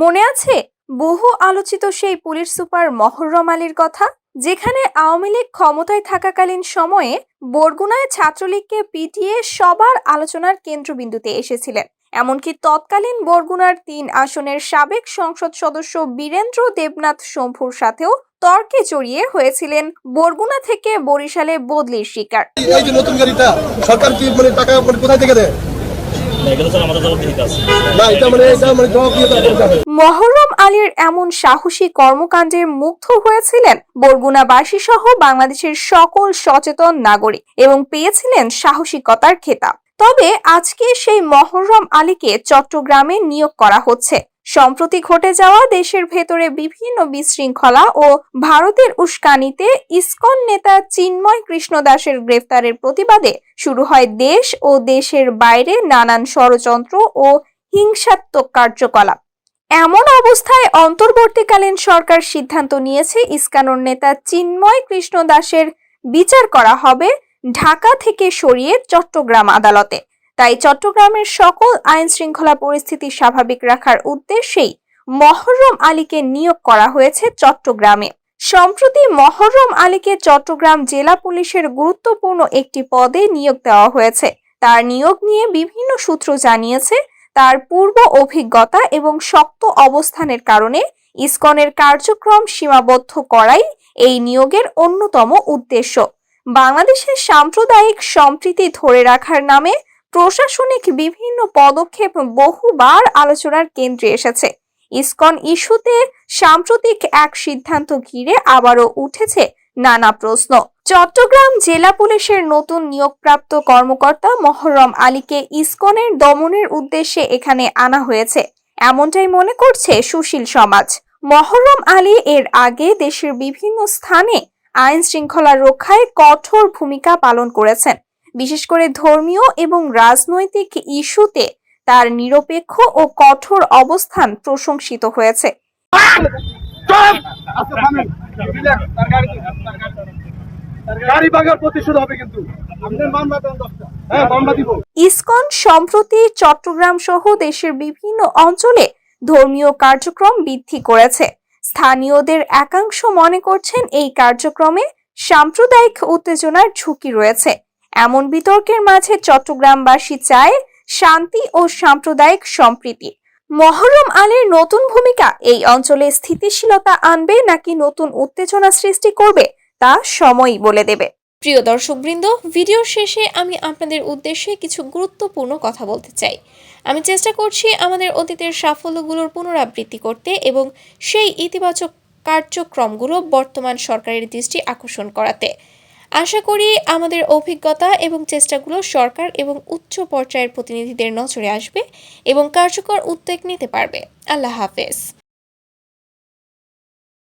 মনে আছে? বহু আলোচিত সেই পুলিশ সুপার মহরম আলীর কথা? যেখানে আওয়ামী লীগ ক্ষমতায় থাকাকালীন সময়ে বরগুনায় ছাত্রলীগকে পিটিয়ে সবার আলোচনার কেন্দ্রবিন্দুতে এসেছিলেন। এমনকি তৎকালীন বরগুনার তিন আসনের সাবেক সংসদ সদস্য বীরেন্দ্র দেবনাথ শম্ভুর সাথেও তর্কে জড়িয়ে হয়েছিলেন বরগুনা থেকে বরিশালে বদলির শিকার। এই যে নতুন গাড়িটা, সরকার কি মানে টাকা কোথায় থেকে দেয়? মহরম আলীর এমন সাহসী কর্মকাণ্ডে মুগ্ধ হয়েছিলেন বরগুনাবাসী সহ বাংলাদেশের সকল সচেতন নাগরিক এবং পেয়েছিলেন সাহসিকতার খেতাব। তবে আজকে সেই মহরম আলীকে চট্টগ্রামে নিয়োগ করা হচ্ছে। সম্প্রতি ঘটে যাওয়া দেশের ভেতরে বিভিন্ন বিশৃঙ্খলা ও ভারতের উস্কানিতে ইসকন নেতা চিন্ময় কৃষ্ণ দাসের গ্রেফতারের প্রতিবাদে শুরু হয় দেশ ও দেশের বাইরে নানান ষড়যন্ত্র ও হিংসাত্মক কার্যকলাপ। এমন অবস্থায় অন্তর্বর্তীকালীন সরকার সিদ্ধান্ত নিয়েছে ইস্কানোর নেতা চিন্ময় কৃষ্ণ দাসের বিচার করা হবে ঢাকা থেকে সরিয়ে চট্টগ্রাম আদালতে। তাই চট্টগ্রামের সকল আইন শৃঙ্খলা পরিস্থিতি স্বাভাবিক রাখার উদ্দেশ্যেই মহরম আলীকে নিয়োগ করা হয়েছে চট্টগ্রামে। সম্প্রতি মহরম আলীকে চট্টগ্রাম জেলা পুলিশের গুরুত্বপূর্ণ একটি পদে নিয়োগ দেওয়া হয়েছে। তার নিয়োগ নিয়ে বিভিন্ন সূত্র জানিয়েছে, তার পূর্ব অভিজ্ঞতা এবং শক্ত অবস্থানের কারণে ইসকনের কার্যক্রম সীমাবদ্ধ করাই এই নিয়োগের অন্যতম উদ্দেশ্য। বাংলাদেশের সাম্প্রদায়িক সম্প্রীতি ধরে রাখার নামে প্রশাসনিক বিভিন্ন পদক্ষেপ বহুবার আলোচনার কেন্দ্রে এসেছে। ইসকন ইস্যুতে সাম্প্রতিক এক সিদ্ধান্ত ঘিরে আবারও উঠেছে নানা প্রশ্ন। চট্টগ্রাম জেলা পুলিশের নতুন নিয়োগপ্রাপ্ত কর্মকর্তা মহরম আলীকে ইসকনের দমনের উদ্দেশ্যে এখানে আনা হয়েছে। এমনটাই মনে করছে সুশীল সমাজ। মহরম আলী এর আগে দেশের বিভিন্ন স্থানে আইন শৃঙ্খলা রক্ষায় কঠোর ভূমিকা পালন করেছেন। বিশেষ করে ধর্মীয় এবং রাজনৈতিক ইস্যুতে তার নিরপেক্ষ ও কঠোর অবস্থান প্রশংসিত হয়েছে। ইসকন সম্প্রতি চট্টগ্রাম সহ দেশের বিভিন্ন অঞ্চলে ধর্মীয় কার্যক্রম বৃদ্ধি করেছে। স্থানীয়দের একাংশ মনে করছেন এই কার্যক্রমে সাম্প্রদায়িক উত্তেজনার ঝুঁকি রয়েছে। এমন বিতর্কের মাঝে চট্টগ্রামবাসী চায় শান্তি ও সাম্প্রদায়িক সম্প্রীতি। মহরম আলীর নতুন ভূমিকা এই অঞ্চলে স্থিতিশীলতা আনবে নাকি নতুন উত্তেজনা সৃষ্টি করবে তা সময়ই বলে দেবে। প্রিয় দর্শকবৃন্দ, ভিডিওর শেষে আমি আপনাদের উদ্দেশ্যে কিছু গুরুত্বপূর্ণ কথা বলতে চাই। আমি চেষ্টা করছি আমাদের অতীতের সাফল্যগুলোর পুনরাবৃত্তি করতে এবং সেই ইতিবাচক কার্যক্রমগুলো বর্তমান সরকারের দৃষ্টি আকর্ষণ করাতে। আশা করি আমাদের অভিজ্ঞতা এবং চেষ্টাগুলো সরকার এবং উচ্চ পর্যায়ের প্রতিনিধিদের নজরে আসবে এবং কার্যকর উদ্যোগ নিতে পারবে। আল্লাহ হাফেজ।